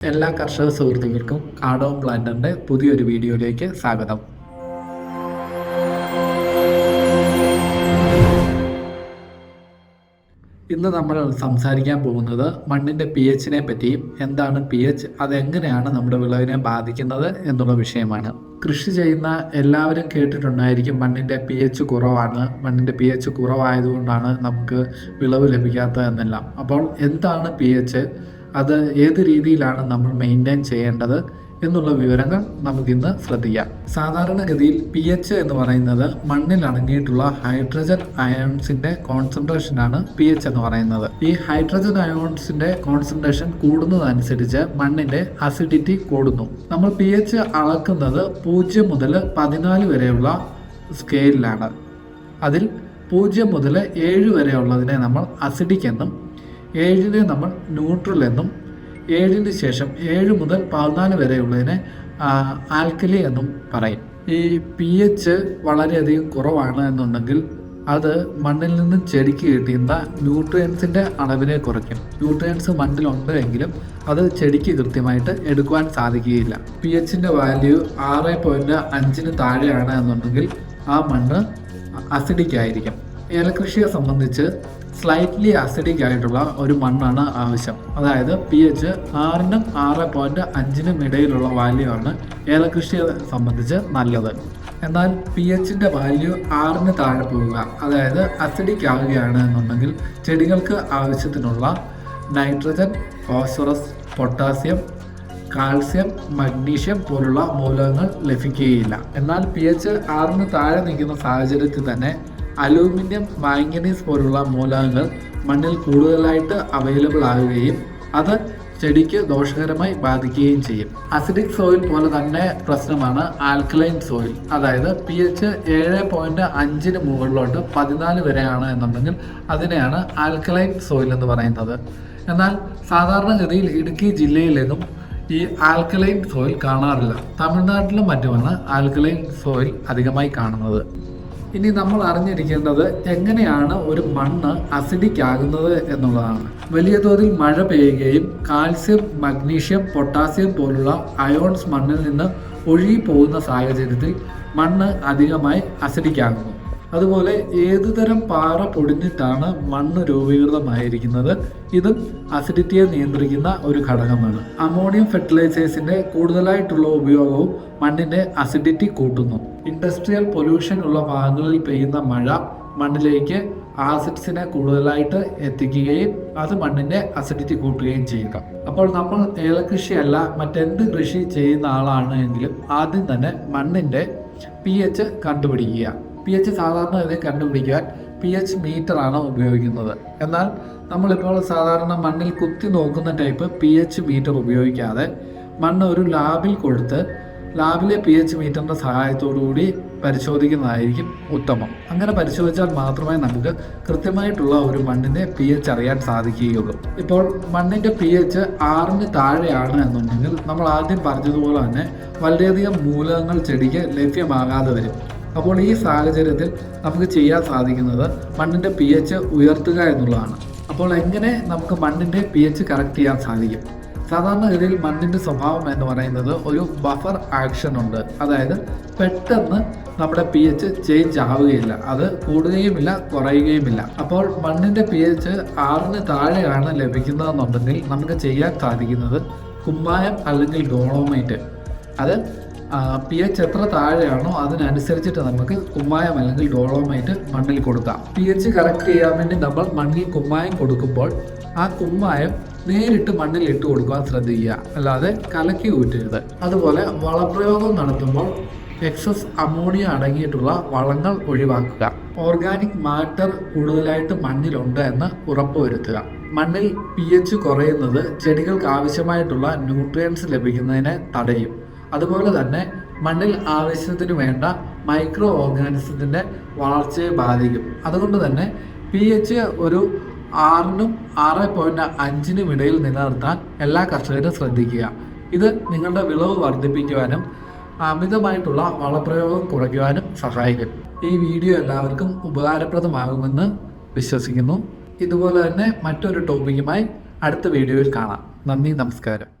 എല്ലാ കർഷക സുഹൃത്തുക്കൾക്കും കാടോം പ്ലാന്ററിന്റെ പുതിയൊരു വീഡിയോയിലേക്ക് സ്വാഗതം. ഇന്ന് നമ്മൾ സംസാരിക്കാൻ പോകുന്നത് മണ്ണിന്റെ പി എച്ചിനെ പറ്റിയും എന്താണ് പി എച്ച് അതെങ്ങനെയാണ് നമ്മുടെ വിളവിനെ ബാധിക്കുന്നത് എന്നുള്ള വിഷയമാണ്. കൃഷി ചെയ്യുന്ന എല്ലാവരും കേട്ടിട്ടുണ്ടായിരിക്കും മണ്ണിന്റെ പി എച്ച് കുറവാണ് മണ്ണിന്റെ പി എച്ച് കുറവായതുകൊണ്ടാണ് നമുക്ക് വിളവ് ലഭിക്കാത്തത് എന്നെല്ലാം അപ്പോൾ എന്താണ് പി എച്ച് അത് ഏത് രീതിയിലാണ് നമ്മൾ മെയിന്റെയിൻ ചെയ്യേണ്ടത് എന്നുള്ള വിവരങ്ങൾ നമുക്കിന്ന് ശ്രദ്ധിക്കാം. സാധാരണഗതിയിൽ പി എച്ച് എന്ന് പറയുന്നത് മണ്ണിൽ അടങ്ങിയിട്ടുള്ള ഹൈഡ്രജൻ അയോൺസിന്റെ കോൺസെൻട്രേഷനാണ് പി എച്ച് എന്ന് പറയുന്നത്. ഈ ഹൈഡ്രജൻ അയോൺസിന്റെ കോൺസെൻട്രേഷൻ കൂടുന്നതനുസരിച്ച് മണ്ണിന്റെ അസിഡിറ്റി കൂടുന്നു. നമ്മൾ പി എച്ച് അളക്കുന്നത് പൂജ്യം മുതൽ പതിനാല് വരെയുള്ള സ്കെയിലാണ് അതിൽ പൂജ്യം മുതൽ ഏഴ് വരെയുള്ളതിനെ നമ്മൾ അസിഡിക് എന്നും ഏഴിനെ നമ്മൾ ന്യൂട്രൽ എന്നും ഏഴിന് ശേഷം ഏഴ് മുതൽ പതിനാല് വരെയുള്ളതിനെ ആൽക്കലി എന്നും പറയും. ഈ പി എച്ച് വളരെയധികം കുറവാണ് എന്നുണ്ടെങ്കിൽ അത് മണ്ണിൽ നിന്ന് ചെടിക്ക് കിട്ടുന്ന ന്യൂട്രിയൻസിന്റെ അളവിനെ കുറയ്ക്കും. ന്യൂട്രിയൻസ് മണ്ണിലുണ്ട് എങ്കിലും അത് ചെടിക്ക് കൃത്യമായിട്ട് എടുക്കുവാൻ സാധിക്കുകയില്ല. പി എച്ചിന്റെ വാല്യൂ ആറ് പോയിന്റ് അഞ്ചിന് താഴെയാണ് എന്നുണ്ടെങ്കിൽ ആ മണ്ണ് അസിഡിക് ആയിരിക്കും. ഏലകൃഷിയെ സംബന്ധിച്ച് സ്ലൈറ്റ്ലി അസിഡിക് ആയിട്ടുള്ള ഒരു മണ്ണാണ് ആവശ്യം. അതായത് പി എച്ച് ആറിനും ആറ് പോയിന്റ് അഞ്ചിനും ഇടയിലുള്ള വാല്യൂ ആണ് ഏലകൃഷിയെ സംബന്ധിച്ച് നല്ലത്. എന്നാൽ പി എച്ചിന്റെ വാല്യൂ ആറിന് താഴെ പോവുക അതായത് അസിഡിക് ആവുകയാണ് എന്നുണ്ടെങ്കിൽ ചെടികൾക്ക് ആവശ്യത്തിനുള്ള nitrogen phosphorus potassium calcium magnesium പോലുള്ള മൂലകങ്ങൾ ലഭിക്കുകയില്ല. എന്നാൽ പി എച്ച് ആറിന് താഴെ നിൽക്കുന്ന സാഹചര്യത്തിൽ തന്നെ അലൂമിനിയം മാംഗനീസ് പോലുള്ള മൂലകങ്ങൾ മണ്ണിൽ കൂടുതലായിട്ട് അവൈലബിൾ ആകുകയും അത് ചെടിക്ക് ദോഷകരമായി ബാധിക്കുകയും ചെയ്യും. അസിഡിക് സോയിൽ പോലെ തന്നെ പ്രശ്നമാണ് ആൽക്കലൈൻ സോയിൽ അതായത് പി എച്ച് ഏഴ് പോയിന്റ് അഞ്ചിന് മുകളിലോട്ട് പതിനാല് വരെയാണ് എന്നുണ്ടെങ്കിൽ അതിനെയാണ് ആൽക്കലൈൻ സോയിൽ എന്ന് പറയുന്നത്. എന്നാൽ സാധാരണഗതിയിൽ ഇടുക്കി ജില്ലയിലെങ്ങും ഈ ആൽക്കലൈൻ സോയിൽ കാണാറില്ല. തമിഴ്നാട്ടിലും മറ്റുമാണ് ആൽക്കലൈൻ സോയിൽ അധികമായി കാണുന്നത്. ഇനി നമ്മൾ അറിഞ്ഞിരിക്കേണ്ടത് എങ്ങനെയാണ് ഒരു മണ്ണ് അസിഡിക് ആകുന്നത് എന്നുള്ളതാണ്. വലിയ തോതിൽ മഴ പെയ്യുകയും കാൽസ്യം മഗ്നീഷ്യം പൊട്ടാസ്യം പോലുള്ള അയോൺസ് മണ്ണിൽ നിന്ന് ഒഴുകി പോകുന്ന സാഹചര്യത്തിൽ മണ്ണ് അധികമായി അസിഡിക് ആകുന്നു അതുപോലെ ഏതുതരം പാറ പൊടിഞ്ഞിട്ടാണ് മണ്ണ് രൂപീകൃതമായിരിക്കുന്നത്? ഇതും അസിഡിറ്റിയെ നിയന്ത്രിക്കുന്ന ഒരു ഘടകമാണ്. അമോണിയം ഫെർട്ടിലൈസേഴ്സിന്റെ കൂടുതലായിട്ടുള്ള ഉപയോഗവും മണ്ണിന്റെ അസിഡിറ്റി കൂട്ടുന്നു. ഇൻഡസ്ട്രിയൽ പൊല്യൂഷൻ ഉള്ള ഭാഗങ്ങളിൽ പെയ്യുന്ന മഴ മണ്ണിലേക്ക് ആസിഡ്സിനെ കൂടുതലായിട്ട് എത്തിക്കുകയും അത് മണ്ണിന്റെ അസിഡിറ്റി കൂട്ടുകയും ചെയ്യുക. അപ്പോൾ നമ്മൾ ഏലകൃഷിയല്ല മറ്റെന്ത് കൃഷി ചെയ്യുന്ന ആളാണ് എങ്കിലും ആദ്യം തന്നെ മണ്ണിന്റെ പി എച്ച് കണ്ടുപിടിക്കുക. പി എച്ച് സാധാരണ ഇത് കണ്ടുപിടിക്കാൻ പി എച്ച് മീറ്ററാണ് ഉപയോഗിക്കുന്നത്. എന്നാൽ നമ്മളിപ്പോൾ സാധാരണ മണ്ണിൽ കുത്തി നോക്കുന്ന ടൈപ്പ് പി എച്ച് മീറ്റർ ഉപയോഗിക്കാതെ മണ്ണ് ഒരു ലാബിൽ കൊടുത്ത് ലാബിലെ പി എച്ച് മീറ്ററിന്റെ സഹായത്തോടുകൂടി പരിശോധിക്കുന്നതായിരിക്കും ഉത്തമം. അങ്ങനെ പരിശോധിച്ചാൽ മാത്രമേ നമുക്ക് കൃത്യമായിട്ടുള്ള ഒരു മണ്ണിന്റെ പി എച്ച് അറിയാൻ സാധിക്കുകയുള്ളൂ. ഇപ്പോൾ മണ്ണിന്റെ പി എച്ച് ആറിന് താഴെയാണ് എന്നുണ്ടെങ്കിൽ നമ്മൾ ആദ്യം പറഞ്ഞതുപോലെ തന്നെ വളരെയധികം മൂലകങ്ങൾ ചെടിക്ക് ലഭ്യമാകാതെ വരും. അപ്പോൾ ഈ സാഹചര്യത്തിൽ നമുക്ക് ചെയ്യാൻ സാധിക്കുന്നത് മണ്ണിന്റെ പി എച്ച് ഉയർത്തുക എന്നുള്ളതാണ്. അപ്പോൾ എങ്ങനെ നമുക്ക് മണ്ണിന്റെ പി എച്ച് കറക്റ്റ് ചെയ്യാൻ സാധിക്കും? സാധാരണഗതിയിൽ മണ്ണിന്റെ സ്വഭാവം എന്ന് പറയുന്നത് ഒരു ബഫർ ആക്ഷൻ ഉണ്ട്. അതായത് പെട്ടെന്ന് നമ്മുടെ പി എച്ച് ചേഞ്ച് ആവുകയില്ല. അത് കൂടുകയുമില്ല കുറയുകയുമില്ല. അപ്പോൾ മണ്ണിന്റെ പി എച്ച് ആറിന് താഴെയാണ് ലഭിക്കുന്നതെന്നുണ്ടെങ്കിൽ നമുക്ക് ചെയ്യാൻ സാധിക്കുന്നത് കുമ്മായം അല്ലെങ്കിൽ ഡോളോമൈറ്റ് അത് പി എച്ച് എത്ര താഴെയാണോ അതിനനുസരിച്ചിട്ട് നമുക്ക് കുമ്മായം അല്ലെങ്കിൽ ഡോളോമൈറ്റ് മണ്ണിൽ കൊടുക്കാം. പി എച്ച് കറക്റ്റ് ചെയ്യാൻ വേണ്ടി നമ്മൾ മണ്ണിൽ കുമ്മായം കൊടുക്കുമ്പോൾ ആ കുമ്മായം നേരിട്ട് മണ്ണിൽ ഇട്ട് കൊടുക്കാൻ ശ്രദ്ധിക്കുക. അല്ലാതെ കലക്കി ഊറ്റരുത്. അതുപോലെ വളപ്രയോഗം നടത്തുമ്പോൾ എക്സസ് അമോണിയ അടങ്ങിയിട്ടുള്ള വളങ്ങൾ ഒഴിവാക്കുക. ഓർഗാനിക് മാറ്റർ കൂടുതലായിട്ട് മണ്ണിലുണ്ട് എന്ന് ഉറപ്പുവരുത്തുക. മണ്ണിൽ പി എച്ച് കുറയുന്നത് ചെടികൾക്ക് ആവശ്യമായിട്ടുള്ള ന്യൂട്രിയൻസ് ലഭിക്കുന്നതിനെ തടയും. അതുപോലെ തന്നെ മണ്ണിൽ ആവശ്യത്തിന് വേണ്ട മൈക്രോ ഓർഗാനിസത്തിന്റെ വളർച്ചയെ ബാധിക്കും. അതുകൊണ്ട് തന്നെ പി എച്ച് ഒരു ആറിനും ആറ് പോയിന്റ് അഞ്ചിനും ഇടയിൽ നിലനിർത്താൻ എല്ലാ കർഷകരും ശ്രദ്ധിക്കുക. ഇത് നിങ്ങളുടെ വിളവ് വർദ്ധിപ്പിക്കുവാനും അമിതമായിട്ടുള്ള വളപ്രയോഗം കുറയ്ക്കുവാനും സഹായിക്കും. ഈ വീഡിയോ എല്ലാവർക്കും ഉപകാരപ്രദമാകുമെന്ന് വിശ്വസിക്കുന്നു. ഇതുപോലെ തന്നെ മറ്റൊരു ടോപ്പിക്കുമായി അടുത്ത വീഡിയോയിൽ കാണാം. നന്ദി നമസ്കാരം.